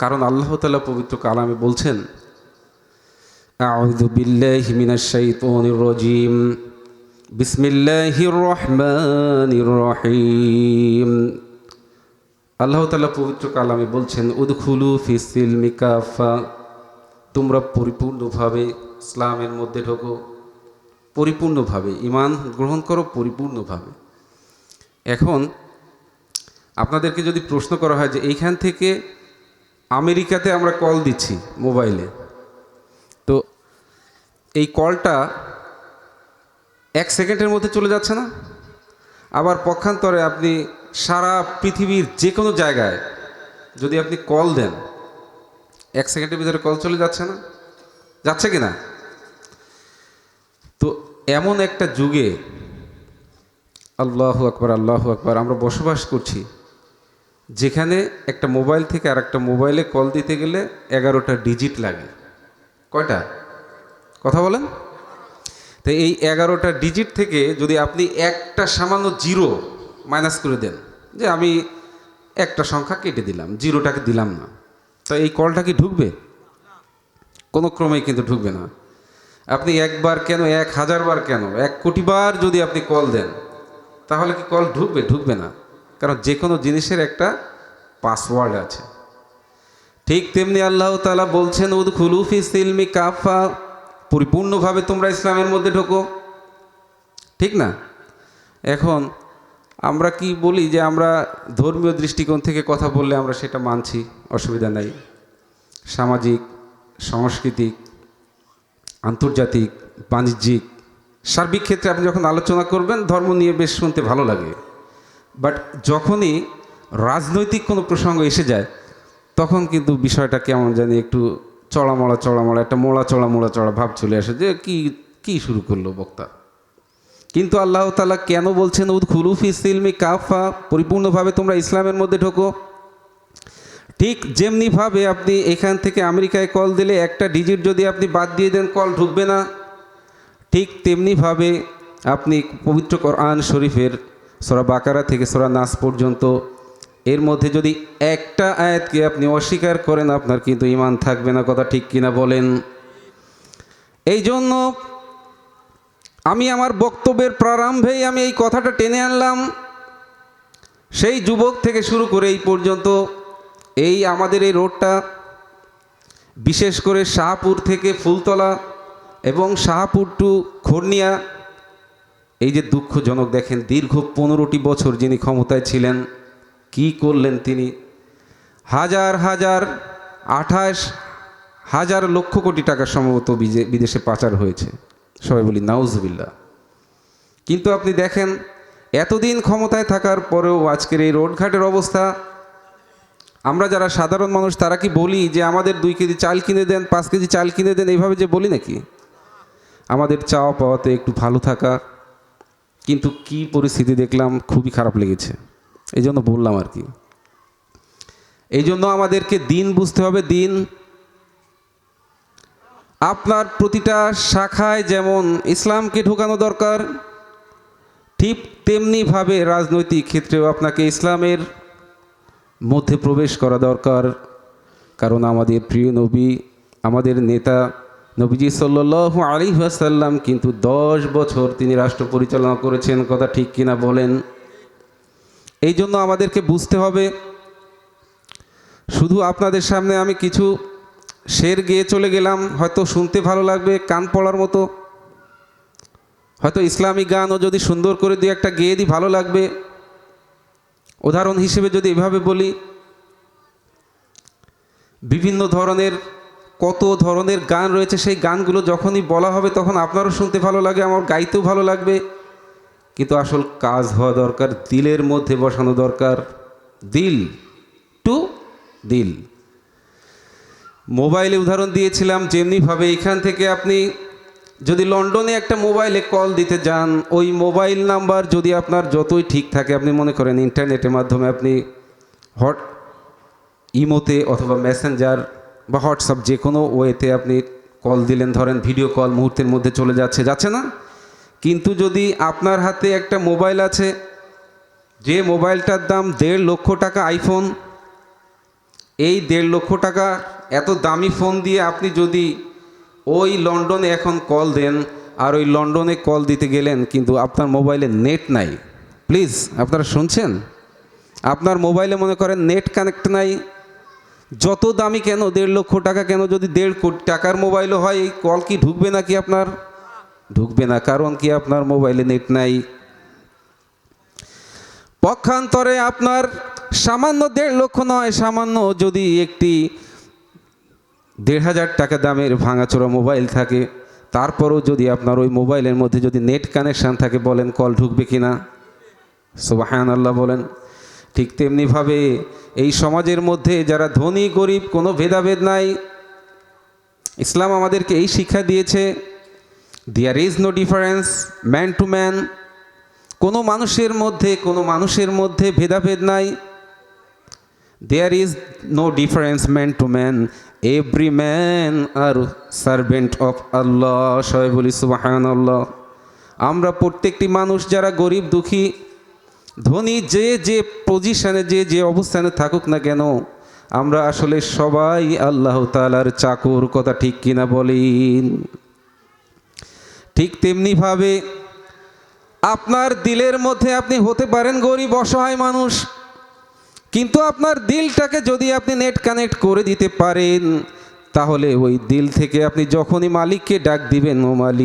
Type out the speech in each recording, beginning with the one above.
কারণ আল্লাহ তালা পবিত্র কালামে বলছেন আল্লাহ তালা পবিত্র কালামে বলছেন, উদখুলু ফি সিলমি কাফা তোমরা পরিপূর্ণভাবে ইসলামের মধ্যে ঢোকো, পরিপূর্ণভাবে ইমান গ্রহণ করো পরিপূর্ণভাবে। এখন আপনাদেরকে যদি প্রশ্ন করা হয় যে এইখান থেকে আমেরিকাতে আমরা কল দিচ্ছি মোবাইলে। তো এই কলটা এক সেকেন্ডের মধ্যে চলে যাচ্ছে না? আবার পক্ষান্তরে আপনি সারা পৃথিবীর যে কোনো জায়গায় যদি আপনি কল দেন, এক সেকেন্ডের ভিতরে কল চলে যাচ্ছে না? যাচ্ছে কি না তো এমন একটা যুগে, আল্লাহ আকবার আল্লাহ আকবার, আমরা বসবাস করছি। যেখানে একটা মোবাইল থেকে আর একটা মোবাইলে কল দিতে গেলে এগারোটা ডিজিট লাগে। কয়টা? কথা বলেন। তো এই এগারোটা ডিজিট থেকে যদি আপনি একটা সামান্য জিরো মাইনাস করে দেন, যে আমি একটা সংখ্যা কেটে দিলাম, জিরোটাকে দিলাম না, তো এই কলটা কি ঢুকবে? কোনো ক্রমেই কিন্তু ঢুকবে না। আপনি একবার কেন, এক হাজারবার কেন, এক কোটিবার যদি আপনি কল দেন, তাহলে কি কল ঢুকবে? ঢুকবে না। কারণ যে কোনো জিনিসের একটা পাসওয়ার্ড আছে। ঠিক তেমনি আল্লাহ তালা বলছেন উদ খুলুফি সিলমি কাফা পরিপূর্ণভাবে তোমরা ইসলামের মধ্যে ঢোকো। ঠিক না? এখন আমরা কি বলি যে আমরা ধর্মীয় দৃষ্টিকোণ থেকে কথা বললে আমরা সেটা মানছি, অসুবিধা নাই। সামাজিক, সাংস্কৃতিক, আন্তর্জাতিক, বাণিজ্যিক, সার্বিক ক্ষেত্রে আপনি যখন আলোচনা করবেন, ধর্ম নিয়ে বেশ শুনতে ভালো লাগে। বাট যখনই রাজনৈতিক কোনো প্রসঙ্গ এসে যায়, তখন কিন্তু বিষয়টা কেমন জানি একটু চড়ামড়া চড়ামড়া, একটা মোড়া চড়া মোড়া চড়া ভাব চলে আসে যে কি কি শুরু করল বক্তা। কিন্তু আল্লাহ তালা কেন বলছেন, উদ খুলুফি সিলমি কাফা পরিপূর্ণভাবে তোমরা ইসলামের মধ্যে ঢোকো। ঠিক যেমনিভাবে আপনি এখান থেকে আমেরিকায় কল দিলে একটা ডিজিট যদি আপনি বাদ দিয়ে দেন, কল ঢুকবে না। ঠিক তেমনিভাবে আপনি পবিত্র কোরআন শরীফের সোরা বাকারা থেকে সোরা নাস পর্যন্ত, এর মধ্যে যদি একটা আয়াতকে আপনি অস্বীকার করেন, আপনার কিন্তু ইমান থাকবে না, কথা ঠিক কিনা বলেন। এই জন্য আমি আমার বক্তব্যের প্রারম্ভেই আমি এই কথাটা টেনে আনলাম। সেই যুবক থেকে শুরু করে এই পর্যন্ত এই আমাদের এই রোডটা, বিশেষ করে শাহপুর থেকে ফুলতলা এবং শাহপুর টু খর্নিয়া এই যে দুঃখজনক দেখেন, দীর্ঘ পনেরোটি বছর যিনি ক্ষমতায় ছিলেন, কি করলেন তিনি? হাজার হাজার, আঠাশ, হাজার লক্ষ কোটি টাকা সম্ভবত বিদেশে পাচার হয়েছে। সবাই বলি নাউজবিল্লা কিন্তু আপনি দেখেন, এতদিন ক্ষমতায় থাকার পরেও আজকের এই রোডঘাটের অবস্থা, আমরা যারা সাধারণ মানুষ, তারা কি বলি যে আমাদের দুই কেজি চাল কিনে দেন, পাঁচ কেজি চাল কিনে দেন, এইভাবে যে বলি নাকি? আমাদের চাওয়া পাওয়াতে একটু ভালো থাকা কিন্তু কি পরিস্থিতি দেখলাম খুবই খারাপ লেগেছে। এই জন্য বললাম আর কি। এই জন্য আমাদেরকে দিন বুঝতে হবে, দিন আপনার প্রতিটা শাখায় যেমন ইসলামকে ঢোকানো দরকার, ঠিক তেমনিভাবে রাজনৈতিক ক্ষেত্রেও আপনাকে ইসলামের মধ্যে প্রবেশ করা দরকার। কারণ আমাদের প্রিয় নবী, আমাদের নেতা নবীজি সাল্লাহ আলী আসাল্লাম কিন্তু দশ বছর তিনি রাষ্ট্র পরিচালনা করেছেন, কথা ঠিক কিনা বলেন? এই জন্য আমাদেরকে বুঝতে হবে, শুধু আপনাদের সামনে আমি কিছু শের গেয়ে চলে গেলাম, হয়তো শুনতে ভালো লাগবে, কান পড়ার মতো। হয়তো ইসলামিক গানও যদি সুন্দর করে দিয়ে একটা গেয়ে দিই ভালো লাগবে। উদাহরণ হিসেবে যদি এভাবে বলি, বিভিন্ন ধরনের কত ধরনের গান রয়েছে, সেই গানগুলো যখনই বলা হবে তখন আপনারও শুনতে ভালো লাগে, আমার গাইতেও ভালো লাগবে। কিন্তু আসল কাজ হওয়া দরকার, দিলের মধ্যে বসানো দরকার। দিল টু দিল। মোবাইলে উদাহরণ দিয়েছিলাম, যেমনিভাবে এখান থেকে আপনি যদি লন্ডনে একটা মোবাইলে কল দিতে যান, ওই মোবাইল নাম্বার যদি আপনার যতই ঠিক থাকে, আপনি মনে করেন ইন্টারনেটের মাধ্যমে আপনি হট ইমোতে অথবা মেসেঞ্জার বা হোয়াটসঅ্যাপ যে কোনো ওয়েতে আপনি কল দিলেন, ধরেন ভিডিও কল মুহূর্তের মধ্যে চলে যাচ্ছে যাচ্ছে না? কিন্তু যদি আপনার হাতে একটা মোবাইল আছে, যে মোবাইলটার দাম দেড় লক্ষ টাকা আইফোন এই দেড় লক্ষ টাকা এত দামি ফোন দিয়ে আপনি যদি ওই লন্ডনে এখন কল দেন আর ওই লন্ডনে কল দিতে গেলেন, কিন্তু আপনার মোবাইলে নেট নাই। প্লিজ, আপনারা শুনছেন? আপনার মোবাইলে মনে করেন নেট কানেক্ট নাই যত দামি কেন, দেড় লক্ষ টাকা কেন, যদি দেড় কোটি টাকার মোবাইলও হয়, এই কল কি ঢুকবে নাকি আপনার? ঢুকবে না, কারণ কি আপনার মোবাইলে নেট নাই। পক্ষান্তরে আপনার সামান্য দেড় লক্ষ নয়, সামান্য যদি একটি দেড় হাজার টাকা দামের ভাঙাচোরা মোবাইল থাকে, তারপরও যদি আপনার ওই মোবাইলের মধ্যে যদি নেট কানেকশান থাকে, বলেন কল ঢুকবে কি না সুবাহান আল্লাহ বলেন। ঠিক তেমনিভাবে এই সমাজের মধ্যে যারা ধনী, গরিব, কোনো ভেদাভেদ নাই। ইসলাম আমাদেরকে এই শিক্ষা দিয়েছে there is no difference man to man কোনো মানুষের মধ্যে, কোনো মানুষের মধ্যে ভেদাভেদ নাই। There is no difference man to man every man are servant of Allah সবাই বলি সুবাহান আল্লাহ আমরা প্রত্যেকটি মানুষ যারা গরিব, দুঃখী ধনী যে যে পজিশনে যে যে অবস্থানে থাকুক না কেন, আমরা আসলে সবাই আল্লাহ তালার চাকর কথা ঠিক কিনা বলেন ঠিক তেমনিভাবে আপনার দিলের মধ্যে আপনি হতে পারেন গরিব অসহায় মানুষ, কিন্তু আপনার দিলটাকে যদি আপনি নেট কানেক্ট করে দিতে পারেন, তাহলে ওই দিল থেকে আপনি যখনই মালিককে ডাক দিবেন, ও মালিক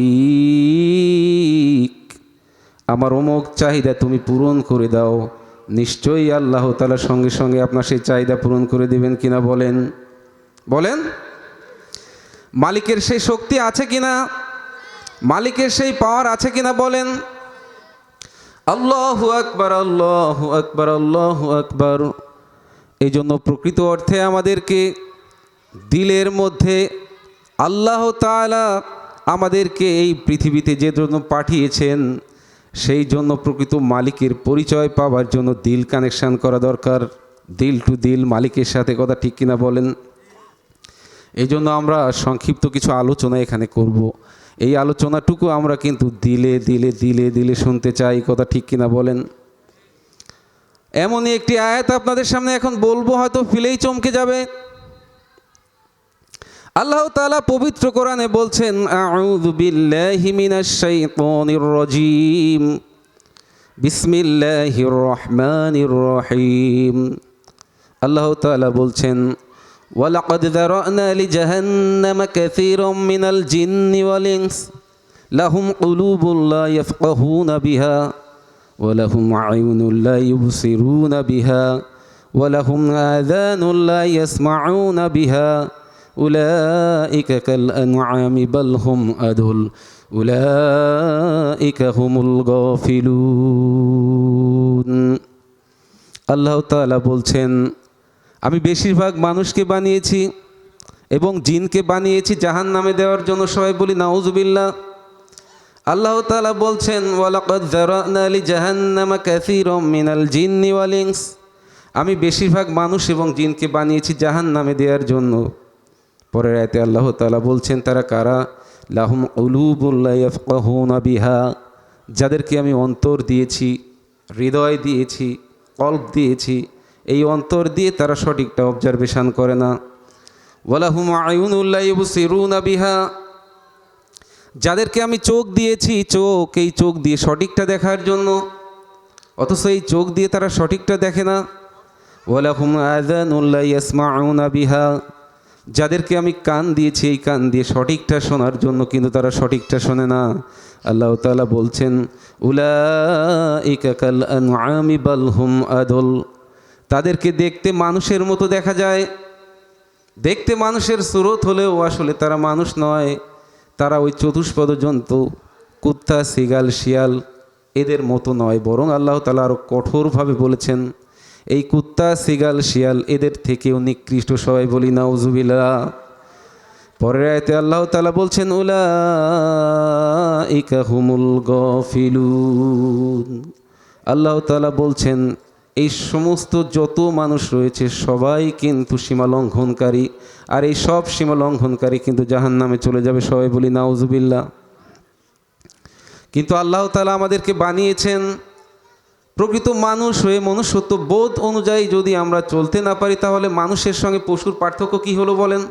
আমার অমুক চাহিদা তুমি পূরণ করে দাও। নিশ্চয়ই আল্লাহ তালার সঙ্গে সঙ্গে আপনার সেই চাহিদা পূরণ করে দিবেন কিনা বলেন। বলেন, মালিকের সেই শক্তি আছে কিনা? মালিকের সেই পাওয়ার আছে কিনা বলেন। আল্লাহু আকবার আল্লাহু আকবার, আল্লাহু আকবর। এই জন্য প্রকৃত অর্থে আমাদেরকে দিলের মধ্যে আল্লাহ তাআলা আমাদেরকে এই পৃথিবীতে যে জন্য পাঠিয়েছেন সেই জন্য প্রকৃত মালিকের পরিচয় পাওয়ার জন্য দিল কানেকশান করা দরকার। দিল টু দিল মালিকের সাথে কথা ঠিক কিনা বলেন। এই জন্য আমরা সংক্ষিপ্ত কিছু আলোচনা এখানে করব। এই আলোচনাটুকু আমরা কিন্তু দিলে দিলে দিলে দিলে শুনতে চাই, কথা ঠিক কিনা বলেন। এমনই একটি আয়াত আপনাদের সামনে এখন বলব, হয়তো ফিলেই চমকে যাবে। আল্লাহ তাআলা পবিত্র কোরআনে বলছেন আউযু বিল্লাহি মিনাশ শাইতানির রাজিম বিসমিল্লাহির রহমানির রহিম আল্লাহ তাআলা বলছেন ولقد ذرأنا لجهنم كثيرا من الجن والإنس لهم قلوب لا يفقهون بها ولهم عيون لا يبصرون بها ولهم آذان لا يسمعون بها أولئك كالأنعام بل هم أدل أولئك هم الغافلون আল্লাহ তাআলা বলছেন আমি বেশিরভাগ মানুষকে বানিয়েছি এবং জিনকে বানিয়েছি জাহান নামে দেওয়ার জন্য সবাই বলি নাউজুবিল্লাহ আল্লাহ তাআলা বলছেন ওয়ালাকাদ যারানা লি জাহান্নামা কাসীরাম মিনাল জিন্নি ওয়াল ইনস আমি বেশিরভাগ মানুষ এবং জিনকে বানিয়েছি জাহান নামে দেওয়ার জন্য পরের আয়তে আল্লাহ তালা বলছেন, তারা কারা? লাহুম উলুবুল্লাহ ইয়াফকাহুনা বিহা। যাদেরকে আমি অন্তর দিয়েছি, হৃদয় দিয়েছি, কল্প দিয়েছি, এই অন্তর দিয়ে তারা সঠিকটা অবজারভেশন করে না। ওয়ালাহুম আয়ুনুল্লাহ ইবসিরুনা বিহা। যাদেরকে আমি চোখ দিয়েছি, চোখ, এই চোখ দিয়ে সঠিকটা দেখার জন্য, অথচ এই চোখ দিয়ে তারা সঠিকটা দেখে না। ওয়ালাহুম আযানুল্লাহ ইয়াসমাউনা বিহা। যাদেরকে আমি কান দিয়েছি, এই কান দিয়ে সঠিকটা শোনার জন্য কিন্তু তারা সঠিকটা শোনে না। আল্লাহ তাআলা বলছেন হুম আদল। তাদেরকে দেখতে মানুষের মতো দেখা যায়। দেখতে মানুষের স্রোত হলেও আসলে তারা মানুষ নয়। তারা ওই চতুষ্পদ জন্তু, কুত্তা, সিগাল, শিয়াল, এদের মতো নয়। বরং আল্লাহ তালা আরও কঠোরভাবে বলেছেন এই কুত্তা, সিগাল, শিয়াল, এদের থেকেও নিকৃষ্ট সবাই বলি না উজুবিলা পরের আয়তে আল্লাহ তালা বলছেন উলা ইকা হুমুল গফিলুন। আল্লাহ তালা বলছেন, এই সমস্ত যত মানুষ রয়েছে, সবাই কিন্তু সীমা লঙ্ঘনকারী। আর এই সব সীমা লঙ্ঘনকারী কিন্তু জাহান নামে চলে যাবে। সবাই বলি নাউজুবিল্লা কিন্তু আল্লাহ তালা আমাদেরকে বানিয়েছেন প্রকৃত মানুষ হয়ে মনুষ্যত্ব বোধ অনুযায়ী যদি আমরা চলতে না পারি, তাহলে মানুষের সঙ্গে পশুর পার্থক্য কি হলো বলেন?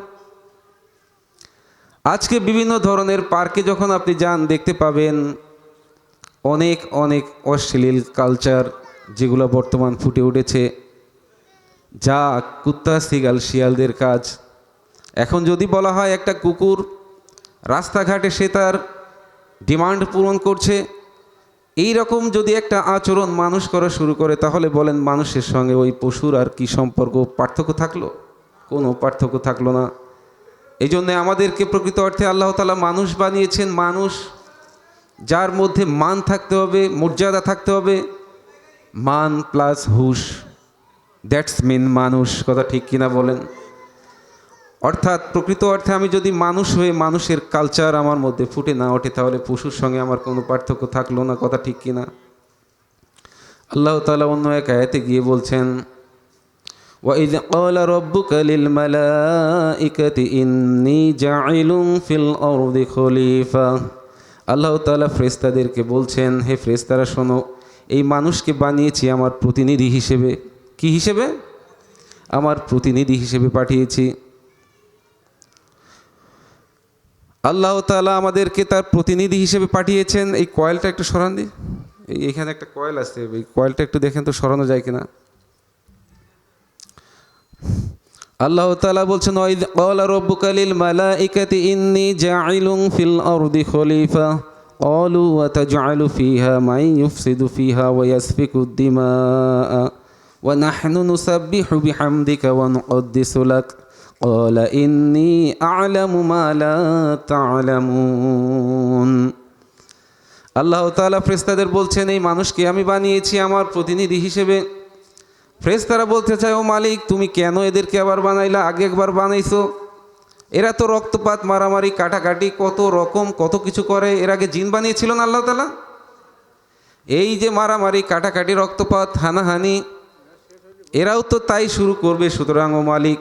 আজকে বিভিন্ন ধরনের পার্কে যখন আপনি যান, দেখতে পাবেন অনেক অনেক অশ্লীল কালচার যেগুলো বর্তমান ফুটে উঠেছে। যা কুত্তা, সিগাল, শিয়ালদের কাজ। এখন যদি বলা হয় একটা কুকুর রাস্তাঘাটে সে তার ডিমান্ড পূরণ করছে এই রকম যদি একটা আচরণ মানুষ করা শুরু করে, তাহলে বলেন মানুষের সঙ্গে ওই পশুর আর কি সম্পর্ক, পার্থক্য থাকল? কোনো পার্থক্য থাকল না। এই জন্যে আমাদেরকে প্রকৃত অর্থে আল্লাহ তালা মানুষ বানিয়েছেন, মানুষ যার মধ্যে মান থাকতে হবে, মর্যাদা থাকতে হবে। মান প্লাস হুশ। দ্যাটস মিন মানুষ, কথা ঠিক কিনা বলেন? অর্থাৎ প্রকৃত অর্থে আমি যদি মানুষ হয়ে মানুষের কালচার আমার মধ্যে ফুটে না ওঠে তাহলে পশুর সঙ্গে আমার কোনো পার্থক্য থাকলো না কথা ঠিক কিনা আল্লাহ তালা অন্য এক আয়াতে গিয়ে বলছেন وإذ قال ربك للملائكة إني جاعل في الأرض خليفة আল্লাহ তালা ফ্রেস্তাদেরকে বলছেন হে ফ্রেস্তারা শোনো এই মানুষকে বানিয়েছি আমার প্রতিনিধি হিসেবে কি হিসেবে আমার প্রতিনিধি হিসেবে পাঠিয়েছি আল্লাহ তালা আমাদেরকে তার প্রতিনিধি হিসেবে পাঠিয়েছেন। এই কয়েলটা একটু সরান দি। এই এখানে একটা কয়েল আছে। এই কয়েলটা একটু দেখেন তো সরানো যায় কিনা। আল্লাহ তালা বলছেন, ওয়াইদ ক্বালা ফিল আরদি খলিফা। ক্বালু ওয়া তাজআলু ফিহা মান ইউফসিদু ফিহা ওয়া ইয়াসফিকু দিমাআ ওয়া নাহনু নুসাব্বিহু قال إني أعلم ما لا تعلمون আল্লাহ তাআলা ফেরেশতাদের বলছেন এই মানুষকে আমি বানিয়েছি আমার প্রতিনিধি হিসেবে ফ্রেস্তারা বলতে চায় ও মালিক তুমি কেন এদেরকে আবার বানাইলা আগে একবার বানাইছো এরা তো রক্তপাত মারামারি কাটাকাটি কত রকম কত কিছু করে এর আগে জিন বানিয়েছিল না আল্লাহ তালা এই যে মারামারি কাটাকাটি রক্তপাত হানাহানি এরাও তো তাই শুরু করবে সুতরাং ও মালিক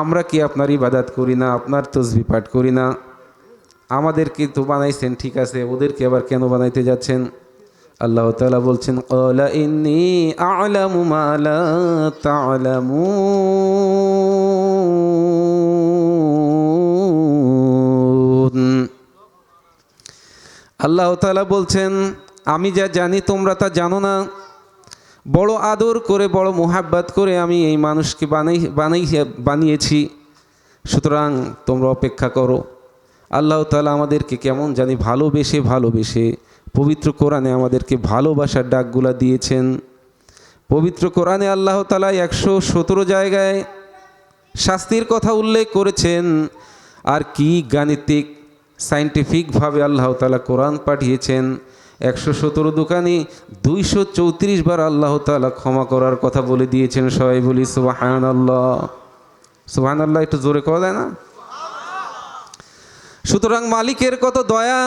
আমরা কি আপনার ইবাদাত করি না, আপনার তসবি পাঠ করি না? আমাদেরকে তো বানাইছেন, ঠিক আছে, ওদেরকে আবার কেন বানাইতে যাচ্ছেন? আল্লাহ তালা বলছেন ইন্নি মালা আল্লাহ তালা বলছেন, আমি যা জানি তোমরা তা জানো না। বড় আদর করে, বড় মোহাব্বাত করে আমি এই মানুষকে বানাই বানাই, বানিয়েছি। সুতরাং তোমরা অপেক্ষা করো। আল্লাহ তালা আমাদেরকে কেমন জানি ভালোবেসে ভালোবেসে পবিত্র কোরআনে আমাদেরকে ভালোবাসার ডাকগুলা দিয়েছেন। পবিত্র কোরআনে আল্লাহ তালা একশো সতেরো জায়গায় শাস্তির কথা উল্লেখ করেছেন। আর কি গাণিতিক সাইন্টিফিকভাবে আল্লাহ তালা কোরআন পাঠিয়েছেন। একশো সতেরো দোকানে, দুইশো চৌত্রিশ বার আল্লাহ তালা ক্ষমা করার কথা বলে দিয়েছেন সবাই বলি সুবাহান আল্লাহ সুবাহান আল্লাহ একটু জোরে করা যায় না? সুতরাং মালিকের কত দয়া,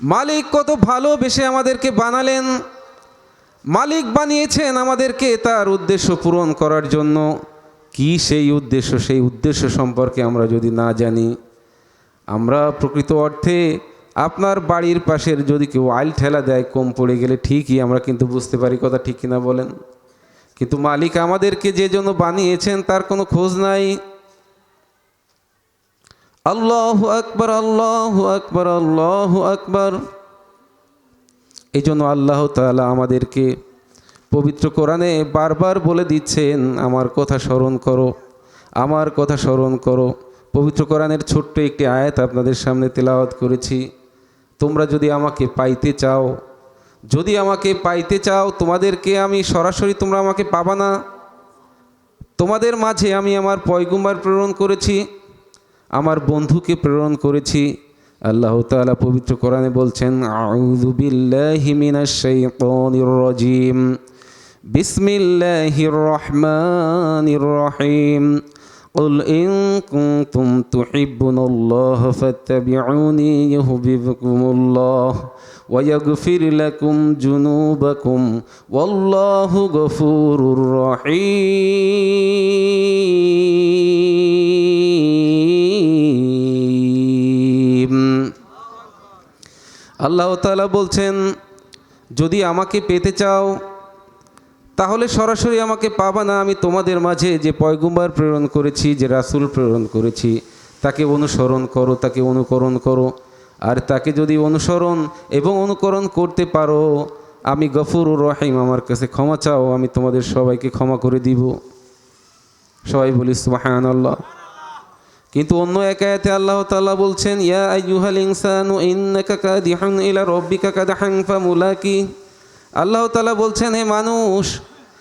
মালিক কত ভালোবেসে আমাদেরকে বানালেন, মালিক বানিয়েছেন আমাদেরকে তার উদ্দেশ্য পূরণ করার জন্য। কি সেই উদ্দেশ্য? সেই উদ্দেশ্য সম্পর্কে আমরা যদি না জানি, আমরা প্রকৃত অর্থে আপনার বাড়ির পাশের যদি কেউ আইল ঠেলা দেয়, কম পড়ে গেলে ঠিকই, আমরা কিন্তু বুঝতে পারি কথা ঠিক কিনা বলেন। কিন্তু মালিক আমাদেরকে যে জন্য বানিয়েছেন, তার কোনো খোঁজ নাই। আল্লাহ আকবর আল্লাহ আকবর আল্লাহ আকবর। এই জন্য আল্লাহ তালা আমাদেরকে পবিত্র কোরআনে বারবার বলে দিচ্ছেন, আমার কথা স্মরণ করো, আমার কথা স্মরণ করো। পবিত্র কোরআনের ছোট্ট একটি আয়াত আপনাদের সামনে তেলাওয়াত করেছি। তোমরা যদি আমাকে পাইতে চাও, যদি আমাকে পাইতে চাও, তোমাদেরকে আমি সরাসরি তোমরা আমাকে পাবা না। তোমাদের মাঝে আমি আমার পয়গুম্বার প্রেরণ করেছি, আমার বন্ধুকে প্রেরণ করেছি। আল্লাহ তাআলা পবিত্র কোরআনে বলছেন বিসমিল্লাহির রহমানির রহিম। قل إن كنتم تحبون الله فاتبعوني يحببكم الله ويغفر لكم جنوبكم والله غفور رحيم আল্লাহ তাআলা বলছেন যদি আমাকে পেতে চাও তাহলে সরাসরি আমাকে পাবা না, আমি তোমাদের মাঝে যে পয়গুম্বার প্রেরণ করেছি, যে রাসূল প্রেরণ করেছি, তাকে অনুসরণ করো, তাকে অনুকরণ করো। আর তাকে যদি অনুসরণ এবং অনুকরণ করতে পারো, আমি গফুর রহিম, আমার কাছে ক্ষমা চাও, আমি তোমাদের সবাইকে ক্ষমা করে দিব। সবাই বলি সুবাহান আল্লাহ কিন্তু অন্য একায়াতে আল্লাহ তাআলা বলছেন, ইয়া আইয়ুহাল ইনসানু ইন্নাকা কাদিহুন ইলা রাব্বিকা কাদহান ফামুলাকি। আল্লাহ তালা বলছেন, হে মানুষ,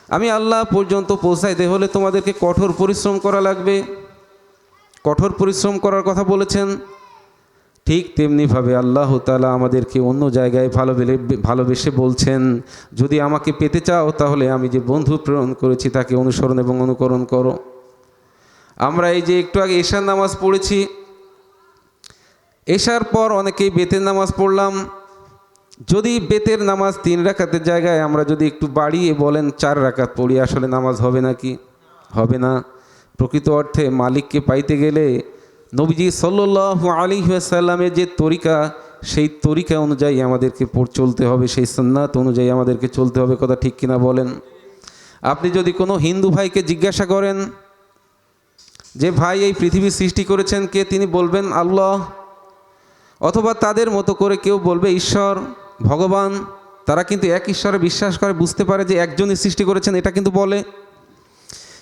আমি আল্লাহ পর্যন্ত পৌঁছাইতে হলে তোমাদেরকে কঠোর পরিশ্রম করা লাগবে। কঠোর পরিশ্রম করার কথা বলেছেন। ঠিক তেমনিভাবে আল্লাহ তালা আমাদেরকে অন্য জায়গায় ভালো ভালোবেসে বলছেন, যদি আমাকে পেতে চাও, তাহলে আমি যে বন্ধু প্রেরণ করেছি, তাকে অনুসরণ এবং অনুকরণ করো। আমরা এই যে একটু আগে এশার নামাজ পড়েছি। এশার পর অনেকেই বেতের নামাজ পড়লাম। যদি বেতের নামাজ তিন রাখাতের জায়গায় আমরা যদি একটু বাড়িয়ে বলেন চার রাকাত পড়ি, আসলে নামাজ হবে নাকি হবে না। প্রকৃত অর্থে মালিককে পাইতে গেলে নবীজি সাল্লাহ আলী সাল্লামের যে তরিকা, সেই তরিকা অনুযায়ী আমাদেরকে চলতে হবে, সেই সন্ন্যাত অনুযায়ী আমাদেরকে চলতে হবে, কথা ঠিক কিনা বলেন? আপনি যদি কোনো হিন্দু ভাইকে জিজ্ঞাসা করেন যে, ভাই, এই পৃথিবী সৃষ্টি করেছেন কে? তিনি বলবেন, আল্লাহ। অথবা তাদের মতো করে কেউ বলবে, ঈশ্বর। ভগবান, তারা কিন্তু এক ঈশ্বরে বিশ্বাস করে, বুঝতে পারে যে একজনই সৃষ্টি করেছেন, এটা কিন্তু বলে।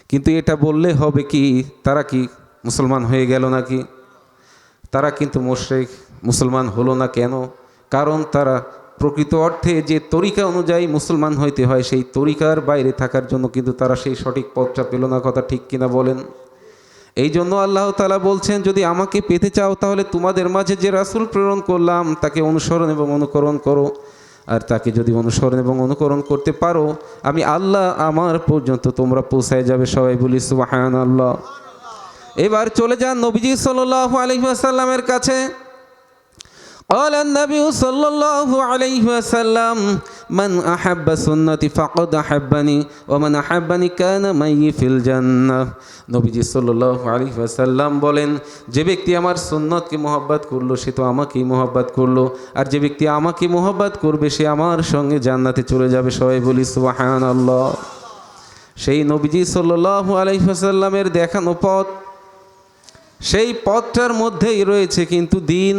কিন্তু এটা বললে হবে কি, তারা কি মুসলমান হয়ে গেল নাকি? তারা কিন্তু মোশরেক মুসলমান হলো না কেন? কারণ তারা প্রকৃত অর্থে যে তরিকা অনুযায়ী মুসলমান হইতে হয়, সেই তরিকার বাইরে থাকার জন্য কিন্তু তারা সেই সঠিক পথটা পেল না, কথা ঠিক কিনা বলেন। এই জন্য আল্লাহ তালা বলছেন, যদি আমাকে পেতে চাও, তাহলে তোমাদের মাঝে যে রাসুল প্রেরণ করলাম, তাকে অনুসরণ এবং অনুকরণ করো। আর তাকে যদি অনুসরণ এবং অনুকরণ করতে পারো, আমি আল্লাহ আমার পর্যন্ত তোমরা পৌঁছায় যাবে। সবাই বলি সুবাহান আল্লাহ এবার চলে যান নবীজি সাল্লাহ আলহিহাসাল্লামের কাছে। قال النبي صلى الله عليه وسلم من أحب سنتي فقد أحبني ومن أحبني كان معي في الجنة নবীজি সাল্লাহ আলী ওয়াসাল্লাম বলেন যে ব্যক্তি আমার সুন্নতকে মোহাব্বত করলো সে তো আমাকেই মোহাব্বত করলো আর যে ব্যক্তি আমাকে মোহাব্বত করবে সে আমার সঙ্গে জান্নাতে চলে যাবে সবাই বলি সুবাহান আল্লাহ সেই নবীজি সাল্লাহ আলহিহাসাল্লামের দেখানো পথ সেই পথটার মধ্যেই রয়েছে কিন্তু দিন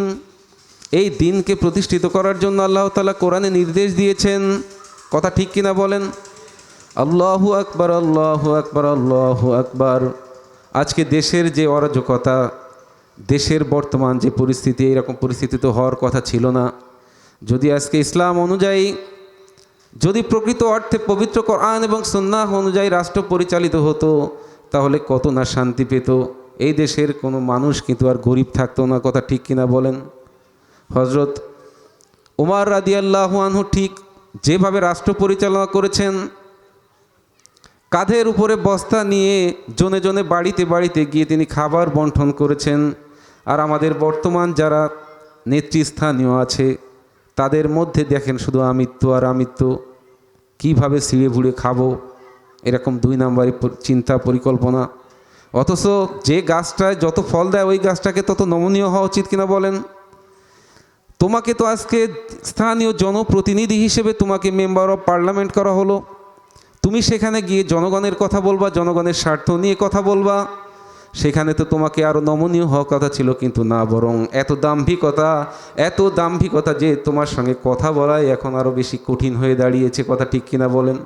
এই দিনকে প্রতিষ্ঠিত করার জন্য আল্লাহ তালা কোরআনে নির্দেশ দিয়েছেন। কথা ঠিক কিনা বলেন? আল্লাহু আকবার আল্লাহু আকবার আল্লাহু আকবার। আজকে দেশের যে অরাজকতা, দেশের বর্তমান যে পরিস্থিতি এরকম পরিস্থিতি তো হওয়ার কথা ছিল না। যদি আজকে ইসলাম অনুযায়ী, যদি প্রকৃত অর্থে পবিত্র কোরআন এবং সুন্নাহ অনুযায়ী রাষ্ট্র পরিচালিত হতো, তাহলে কত না শান্তি পেত। এই দেশের কোনো মানুষ কিন্তু আর গরিব থাকতো না, কথা ঠিক কিনা বলেন? হজরত উমার রাদি আনহু ঠিক যেভাবে রাষ্ট্র পরিচালনা করেছেন, কাঁধের উপরে বস্তা নিয়ে জনে জনে বাড়িতে বাড়িতে গিয়ে তিনি খাবার বন্টন করেছেন। আর আমাদের বর্তমান যারা নেতৃস্থানীয় আছে, তাদের মধ্যে দেখেন শুধু আমিত্ব আর আমিত্ব। কীভাবে ছিঁড়ে ভুড়ে খাব? এরকম দুই নাম্বারই চিন্তা পরিকল্পনা। অথচ যে গাছটায় যত ফল দেয়, ওই গাছটাকে তত নমনীয় হওয়া উচিত কিনা বলেন? তোমাকে তো আজকে স্থানীয় জনপ্রতিনিধি হিসেবে তোমাকে মেম্বার অফ পার্লামেন্ট করা হলো। তুমি সেখানে গিয়ে জনগণের কথা বলবা, জনগণের স্বার্থ নিয়ে কথা বলবা। সেখানে তো তোমাকে আরও নমনীয় হওয়ার কথা ছিল, কিন্তু না, বরং এত দাম্ভিকতা এত দাম্ভিকতা যে তোমার সঙ্গে কথা বলাই এখন আরও বেশি কঠিন হয়ে দাঁড়িয়েছে, কথা ঠিক কিনা বলেন?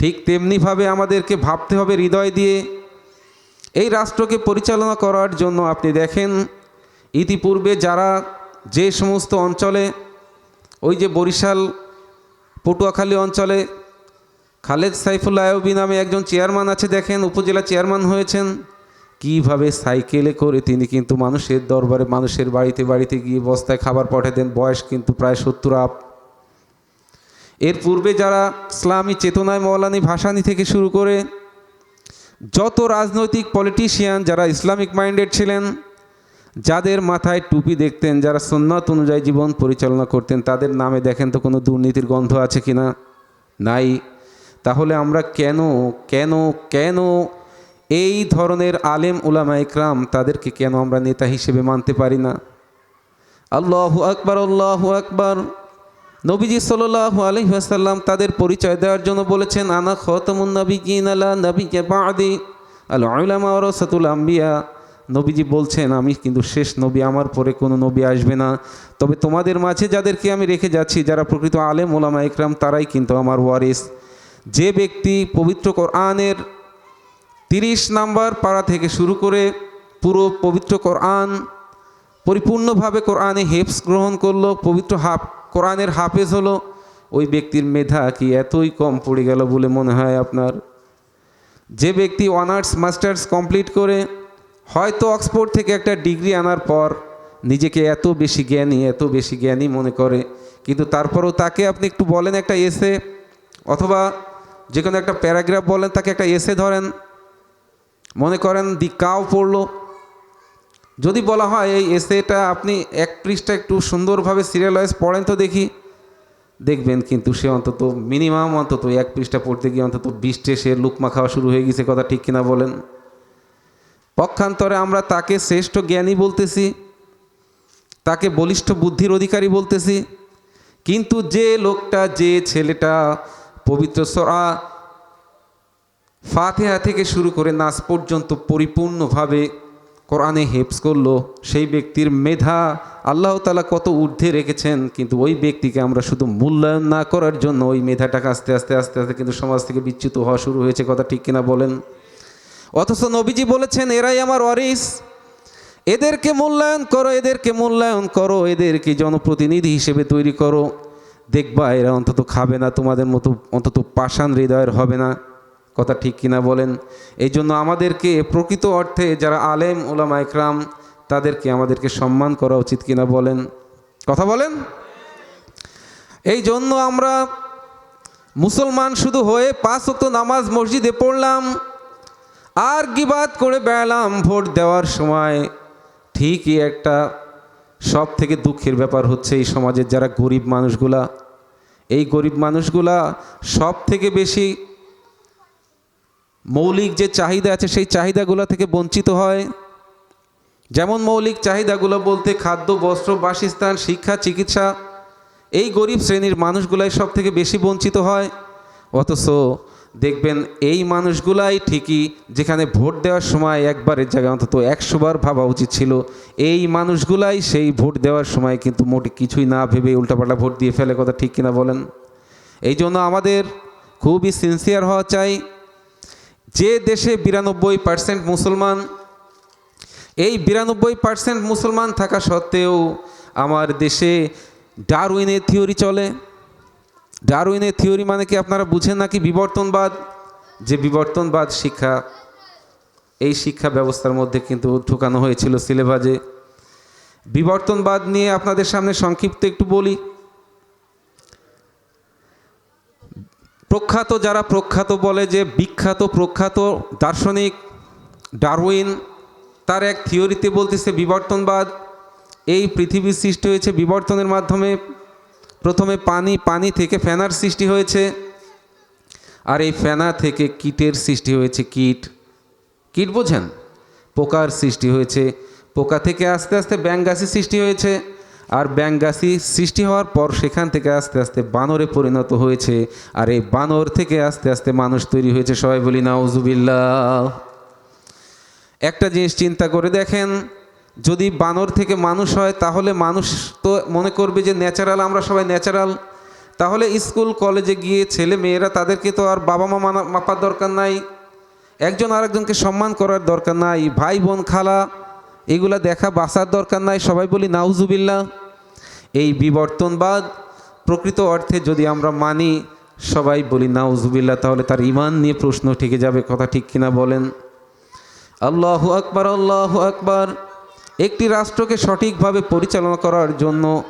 ঠিক তেমনিভাবে আমাদেরকে ভাবতে হবে হৃদয় দিয়ে। এই রাষ্ট্রকে পরিচালনা করার জন্য আপনি দেখেন, ইতিপূর্বে যারা যে সমস্ত অঞ্চলে, ওই যে বরিশাল, পটুয়াখালী অঞ্চলে, খালেদ সাইফুল্লাহ আয়বী নামে একজন চেয়ারম্যান আছে, দেখেন, উপজেলা চেয়ারম্যান হয়েছেন। কীভাবে সাইকেলে করে তিনি কিন্তু মানুষের দরবারে, মানুষের বাড়িতে বাড়িতে গিয়ে বস্তায় খাবার পাঠিয়ে দেন, বয়স কিন্তু প্রায় সত্তর আপ। এর পূর্বে যারা ইসলামী চেতনায় মৌলানি ভাসানি থেকে শুরু করে, যত রাজনৈতিক পলিটিশিয়ান যারা ইসলামিক মাইন্ডেড ছিলেন যাদের মাথায় টুপি দেখতেন, যারা সুন্নত অনুযায়ী জীবন পরিচালনা করতেন, তাদের নামে দেখেন তো কোনো দুর্নীতির গন্ধ আছে কি না নাই। তাহলে আমরা কেন কেন কেন এই ধরনের আলেম উলামা ইকরাম তাদেরকে কেন আমরা নেতা হিসেবে মানতে পারি না? আল্লাহু আকবার আল্লাহু আকবার। নবীজি সাল্লাহ আলহিহাসাল্লাম তাদের পরিচয় দেওয়ার জন্য বলেছেন, আনা খতমুন নবী কিন আলা নবী বাদি আল আলামা রসাতুল আম্বিয়া। নবীজি বলছেন, আমি কিন্তু শেষ নবী, আমার পরে কোনো নবী আসবে না। তবে তোমাদের মাঝে যাদেরকে আমি রেখে যাচ্ছি, যারা প্রকৃত আলেম, ওলামা ইকরাম তারাই কিন্তু আমার ওয়ারিস। যে ব্যক্তি পবিত্র কোরআনের তিরিশ নাম্বার পাড়া থেকে শুরু করে পুরো পবিত্র কোরআন, পরিপূর্ণভাবে কোরআনে হেফস গ্রহণ করল, পবিত্র হাফ, কোরআনের হাফেজ হলো, ওই ব্যক্তির মেধা কি এতই কম পড়ে গেল বলে মনে হয় আপনার? যে ব্যক্তি অনার্স, মাস্টার্স কমপ্লিট করে হয়তো অক্সফোর্ড থেকে একটা ডিগ্রি আনার পর নিজেকে এত বেশি জ্ঞানী, এত বেশি জ্ঞানী মনে করে, কিন্তু তারপরেও তাকে আপনি একটু বলেন একটা এসে, অথবা যে কোনো একটা প্যারাগ্রাফ বলেন, তাকে একটা এসে ধরেন, মনে করেন দি কাও পড়ল। যদি বলা হয় এই এসেটা আপনি এক পৃষ্ঠা একটু সুন্দরভাবে সিরিয়ালাইজ পড়েন তো দেখি, দেখবেন কিন্তু সে অন্তত মিনিমাম অন্তত এক পৃষ্ঠা পড়তে গিয়ে অন্তত বিশটে সে লুকমা খাওয়া শুরু হয়ে গেছে, কথা ঠিক কিনা বলেন। পক্ষান্তরে আমরা তাকে শ্রেষ্ঠ জ্ঞানী বলতেছি, তাকে বলিষ্ঠ বুদ্ধির অধিকারী বলতেছি, কিন্তু যে লোকটা, যে ছেলেটা পবিত্র সরা ফাতেহা থেকে শুরু করে নাচ পর্যন্ত পরিপূর্ণভাবে কোরআনে হেপস করল, সেই ব্যক্তির মেধা আল্লাহ তালা কত ঊর্ধ্বে রেখেছেন, কিন্তু ওই ব্যক্তিকে আমরা শুধু মূল্যায়ন না করার জন্য ওই মেধাটাকে আস্তে আস্তে আস্তে আস্তে কিন্তু সমাজ থেকে বিচ্যুত হওয়া শুরু হয়েছে, কথা ঠিক কিনা বলেন? অথচ নবীজি বলেছেন, এরাই আমার ওয়ারিস। এদেরকে মূল্যায়ন করো, এদেরকে মূল্যায়ন করো, এদেরকে জনপ্রতিনিধি হিসেবে তৈরি করো। দেখবা, এরা অন্তত খাবে না, তোমাদের মতো অন্তত পাষাণ হৃদয়ের হবে না। কথা ঠিক কিনা বলেন? এই জন্য আমাদেরকে প্রকৃত অর্থে যারা আলেম ওলামা একরাম, তাদেরকে আমাদেরকে সম্মান করা উচিত কিনা বলেন? কথা বলেন? এই জন্য আমরা মুসলমান শুধু হয়ে পাঁচ ওয়াক্ত নামাজ মসজিদে পড়লাম। আর গিবাদ করে বেড়ালাম ভোট দেওয়ার সময়? ঠিকই একটা সব থেকে দুঃখের ব্যাপার হচ্ছে এই সমাজের যারা গরিব মানুষগুলা, এই গরিব মানুষগুলা সব থেকে বেশি মৌলিক যে চাহিদা আছে সেই চাহিদাগুলো থেকে বঞ্চিত হয়। যেমন মৌলিক চাহিদাগুলো বলতে খাদ্য, বস্ত্র, বাসস্থান, শিক্ষা, চিকিৎসা, এই গরিব শ্রেণির মানুষগুলাই সব থেকে বেশি বঞ্চিত হয়। অথচ দেখবেন এই মানুষগুলাই ঠিকই যেখানে ভোট দেওয়ার সময় একবারের জায়গায় অন্তত একশোবার ভাবা উচিত ছিল। এই মানুষগুলাই সেই ভোট দেওয়ার সময় কিন্তু মোটে কিছুই না ভেবে উল্টাপাল্টা ভোট দিয়ে ফেলে কথা ঠিক কিনা বলেন। এই জন্য আমাদের খুবই সিনসিয়ার হওয়া চাই। যে দেশে বিরানব্বই পার্সেন্ট মুসলমান, এই বিরানব্বই পার্সেন্ট মুসলমান থাকা সত্ত্বেও আমার দেশে ডারউইনের থিওরি চলে। ডারউইনের থিওরি মানে কি আপনারা বুঝেন নাকি বিবর্তনবাদ? যে বিবর্তনবাদ শিক্ষা, এই শিক্ষা ব্যবস্থার মধ্যে কিন্তু ঢোকানো হয়েছিল সিলেবাসে। বিবর্তনবাদ নিয়ে আপনাদের সামনে সংক্ষিপ্ত একটু বলি। প্রখ্যাত যারা প্রখ্যাত বলে যে বিখ্যাত প্রখ্যাত দার্শনিক ডারউইন, তার এক থিওরিতে বলতেছে বিবর্তনবাদ, এই পৃথিবীর সৃষ্টি হয়েছে বিবর্তনের মাধ্যমে। প্রথমে পানি পানি থেকে ফেনার সৃষ্টি হয়েছে। আর এই ফেনা থেকে কীটের সৃষ্টি হয়েছে কীট। কীট বোঝেন? পোকার সৃষ্টি হয়েছে। পোকা থেকে আস্তে আস্তে ব্যাঙ্গাসি সৃষ্টি হয়েছে। আর ব্যাঙ্গাসি সৃষ্টি হওয়ার পর সেখান থেকে আস্তে আস্তে বানরে পরিণত হয়েছে। আর এই বানর থেকে আস্তে আস্তে মানুষ তৈরি হয়েছে। সবাই বলি নাউজুবিল্লা একটা জিনিস চিন্তা করে দেখেন যদি বানর থেকে মানুষ হয়, তাহলে মানুষ তো মনে করবে যে ন্যাচারাল, আমরা সবাই ন্যাচারাল। তাহলে স্কুল, কলেজে গিয়ে ছেলে মেয়েরা তাদেরকে তো আর বাবা মা মানা মাপার দরকার নাই, একজন আরেকজনকে সম্মান করার দরকার নাই ভাই বোন খালা, এগুলা দেখা বাঁচার দরকার নাই, সবাই বলি নাউজুবিল্লা এই বিবর্তনবাদ প্রকৃত অর্থে যদি আমরা মানি, সবাই বলি নাউজুবিল্লা তাহলে তার ইমান নিয়ে প্রশ্ন ঠেকে যাবে, কথা ঠিক কিনা বলেন? আল্লাহু আকবার আল্লাহু আকবার। একটি রাষ্ট্রকে সঠিকভাবে পরিচালনা করার জন্য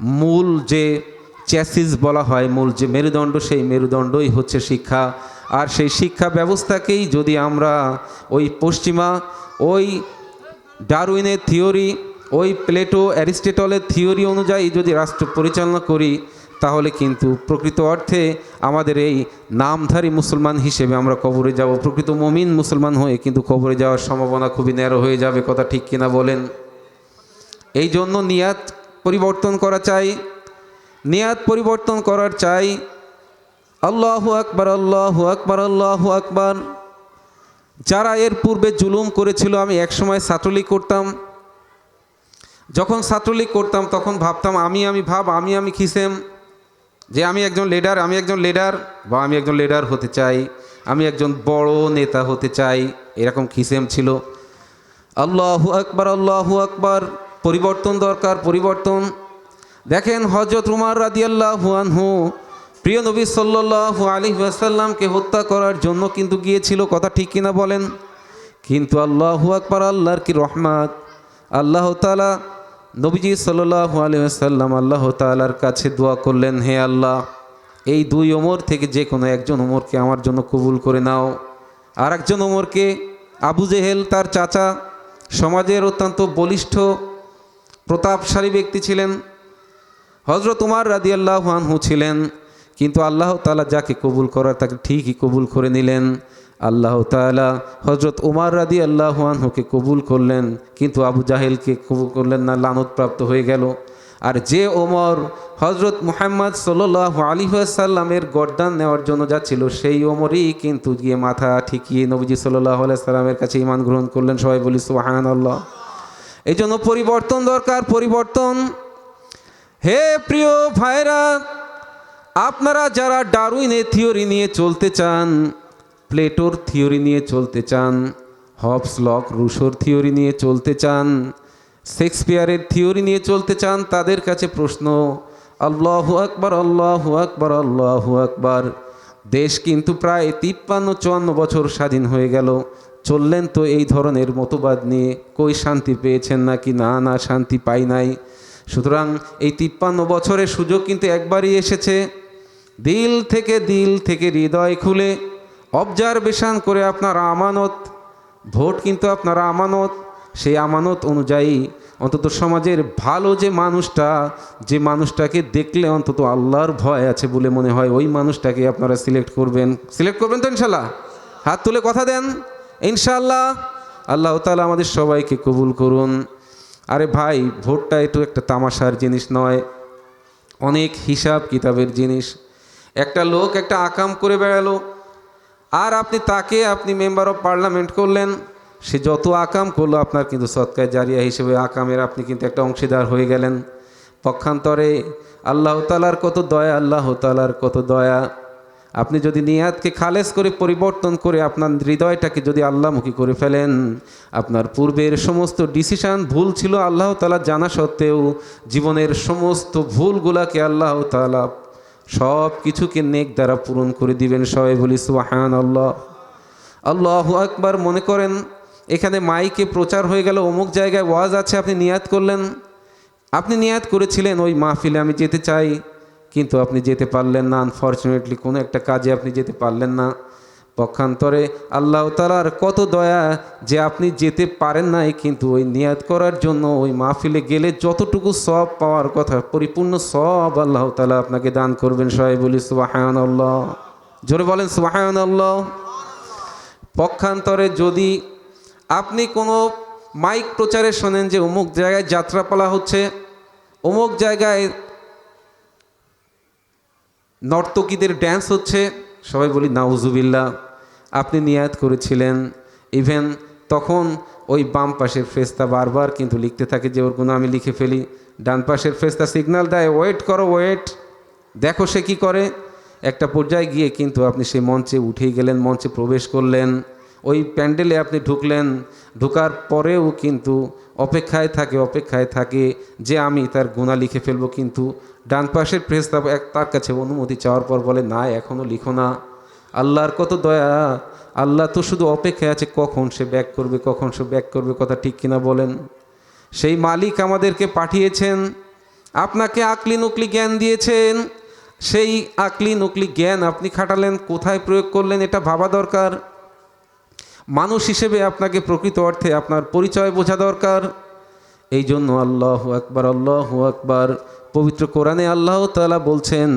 মূল যে চ্যাসিস বলা হয়, মূল যে মেরুদণ্ড, সেই মেরুদণ্ডই হচ্ছে শিক্ষা। আর সেই শিক্ষা ব্যবস্থাকেই যদি আমরা ওই পশ্চিমা, ওই ডারউইনের থিওরি, ওই প্লেটো, অ্যারিস্টেটলের থিওরি অনুযায়ী যদি রাষ্ট্র পরিচালনা করি তাহলে কিন্তু প্রকৃত অর্থে আমাদের এই নামধারী মুসলমান হিসেবে আমরা কবরে যাব। প্রকৃত মমিন মুসলমান হয়ে কিন্তু কবরে যাওয়ার সম্ভাবনা খুবই ন্যারো হয়ে যাবে, কথা ঠিক কিনা বলেন? এই জন্য নিয়াত পরিবর্তন করা চাই। নিয়াত পরিবর্তন করার চাই। আল্লাহু আকবার আল্লাহু আকবার আল্লাহু আকবার। যারা এর পূর্বে জুলুম করেছিল, আমি একসময় ছাত্রলীগ করতাম। যখন ছাত্রলীগ করতাম, তখন ভাবতাম, আমি আমি ভাব, আমি আমি খিসেম যে আমি একজন লিডার আমি একজন লিডার বা আমি একজন লিডার হতে চাই, আমি একজন বড় নেতা হতে চাই, এরকম খিসেম ছিল। আল্লাহু আকবার আল্লাহু আকবার, পরিবর্তন দরকার, পরিবর্তন। দেখেন হজরত উমার রাদি আনহু, প্রিয় নবী সাল্লাল্লাহু আলাইহি ওয়াসাল্লামকে হত্যা করার জন্য কিন্তু গিয়েছিল, কথা ঠিক কিনা বলেন? কিন্তু আল্লাহু আকবার, আল্লাহর কি রহমাত? আল্লাহ তাআলা নবীজি সাল্লাল্লাহু আলাইহি ওয়াসাল্লাম আল্লাহ তাআলার কাছে দোয়া করলেন, হে আল্লাহ, এই দুই ওমর থেকে যে কোনো একজন ওমরকে আমার জন্য কবুল করে নাও। আর একজন ওমরকে আবু জেহেল তার চাচা, সমাজের অত্যন্ত বলিষ্ঠ, প্রতাপশালী ব্যক্তি ছিলেন। হজরত উমার রাদি আল্লাহ আনহু ছিলেন, কিন্তু আল্লাহ তালা যাকে কবুল করার তাকে ঠিকই কবুল করে নিলেন। আল্লাহ তালা হজরত উমার রাদি আল্লাহ আনহুকে কবুল করলেন, কিন্তু আবু জাহেলকে কবুল করলেন না, লানতপ্রাপ্ত হয়ে গেল। আর যে ওমর হজরত মুহাম্মদ সাল্লাহ আলী সাল্লামের গরদান নেওয়ার জন্য যাচ্ছিল, সেই ওমরই কিন্তু গিয়ে মাথা ঠিকিয়ে নবীজি সাল্লাহ সাল্লামের কাছে ইমান গ্রহণ করলেন। সবাই বলি সুহান আল্লাহ এই জন্য পরিবর্তন দরকার, পরিবর্তন। হে প্রিয় ভাইরা আপনারা যারা ডারউইনের থিওরি নিয়ে চলতে চান প্লেটোর থিওরি নিয়ে চলতে চান, হবস লক রুশোর থিওরি নিয়ে চলতে চান, শেক্সপিয়ারের থিওরি নিয়ে চলতে চান, তাদের কাছে প্রশ্ন, আল্লাহু আকবার আল্লাহু আকবার আল্লাহু আকবার। দেশ কিন্তু প্রায় তিপ্পান্ন চুয়ান্ন বছর স্বাধীন হয়ে গেল। চললেন তো এই ধরনের মতবাদ নিয়ে, কই শান্তি পেয়েছেন নাকি? না না, শান্তি পাই নাই। সুতরাং এই তিপ্পান্ন বছরের সুযোগ কিন্তু একবারই এসেছে। দিল থেকে দিল থেকে হৃদয় খুলে অবজারভেশন করে আপনার আমানত, ভোট কিন্তু আপনার আমানত। সেই আমানত অনুযায়ী অন্তত সমাজের ভালো যে মানুষটা, যে মানুষটাকে দেখলে অন্তত আল্লাহর ভয় আছে বলে মনে হয়, ওই মানুষটাকে আপনারা সিলেক্ট করবেন। সিলেক্ট করবেন তো ইনশাল্লাহ হাত তুলে কথা দেন। ইনশাল্লাহ আল্লাহ তালা আমাদের সবাইকে কবুল করুন। আরে ভাই, ভোটটা একটু একটা তামাশার জিনিস নয়, অনেক হিসাব কিতাবের জিনিস। একটা লোক একটা আকাম করে বেড়ালো আর আপনি তাকে আপনি মেম্বার অফ পার্লামেন্ট করলেন, সে যত আকাম করল আপনার কিন্তু সৎকায় জারিয়া হিসেবে আকামের আপনি কিন্তু একটা অংশীদার হয়ে গেলেন। পক্ষান্তরে আল্লাহ তালার কত দয়া, আল্লাহ তালার কত দয়া। আপনি যদি নিয়াতকে খালেজ করে পরিবর্তন করে আপনার হৃদয়টাকে যদি আল্লাহমুখী করে ফেলেন, আপনার পূর্বের সমস্ত ডিসিশান ভুল ছিল আল্লাহ তালা জানা সত্ত্বেও, জীবনের সমস্ত ভুলগুলাকে আল্লাহ তালা সব কিছুকে নেক দ্বারা পূরণ করে দিবেন সবাই বলি সুবাহান আল্লাহ আল্লাহ একবার মনে করেন এখানে মাইকে প্রচার হয়ে গেল, অমুক জায়গায় ওয়াজ আছে, আপনি নিয়াত করলেন। আপনি নিয়াত করেছিলেন, ওই মাহফিলে আমি যেতে চাই, কিন্তু আপনি যেতে পারলেন না আনফর্চুনেটলি কোনো একটা কাজে আপনি যেতে পারলেন না। পক্ষান্তরে আল্লাহ তালার কত দয়া যে আপনি যেতে পারেন নাই, কিন্তু ওই নিয়াত করার জন্য ওই মাহফিলে গেলে যতটুকু সব পাওয়ার কথা, পরিপূর্ণ সব আল্লাহ তালা আপনাকে দান করবেন সবাই বলি সুবাহান আল্লাহ জোরে বলেন সুবাহান আল্লাহ পক্ষান্তরে যদি আপনি কোনো মাইক প্রচারে শোনেন যে অমুক জায়গায় যাত্রাপালা হচ্ছে, অমুক জায়গায় নর্তকীদের ড্যান্স হচ্ছে সবাই বলি নাউজুবিল্লা আপনি নিয়াত করেছিলেন। ইভেন তখন ওই বাম পাশের ফ্রেস্তা বারবার কিন্তু লিখতে থাকে যে, ওর গুণ আমি লিখে ফেলি। ডান পাশের ফ্রেস্তা সিগনাল দেয় ওয়েট করো ওয়েট দেখো সে কি করে। একটা পর্যায়ে গিয়ে কিন্তু আপনি সেই মঞ্চে উঠেই গেলেন, মঞ্চে প্রবেশ করলেন। ওই প্যান্ডেলে আপনি ঢুকলেন, ঢুকার পরেও কিন্তু অপেক্ষায় থাকে অপেক্ষায় থাকে যে আমি তার গুণা লিখে ফেলব কিন্তু ডান পাশের প্রেস্তাব এক তার কাছে অনুমতি চাওয়ার পর বলে, না এখনও লিখো না। আল্লাহর কত দয়া, আল্লাহ তো শুধু অপেক্ষায় আছে, কখন সে ব্যাক করবে, কখন সে ব্যাক করবে কথা ঠিক কিনা বলেন। সেই মালিক আমাদেরকে পাঠিয়েছেন, আপনাকে আকলি নকলি জ্ঞান দিয়েছেন, সেই আকলি নকলি জ্ঞান আপনি খাটালেন, কোথায় প্রয়োগ করলেন এটা ভাবা দরকার। মানুষ হিসেবে আপনাকে প্রকৃত অর্থে আপনার পরিচয় বোঝা দরকার। এই জন্য আল্লাহ আকবার আল্লাহ আকবার। পবিত্র কোরআনে আল্লাহ তালা বলছেন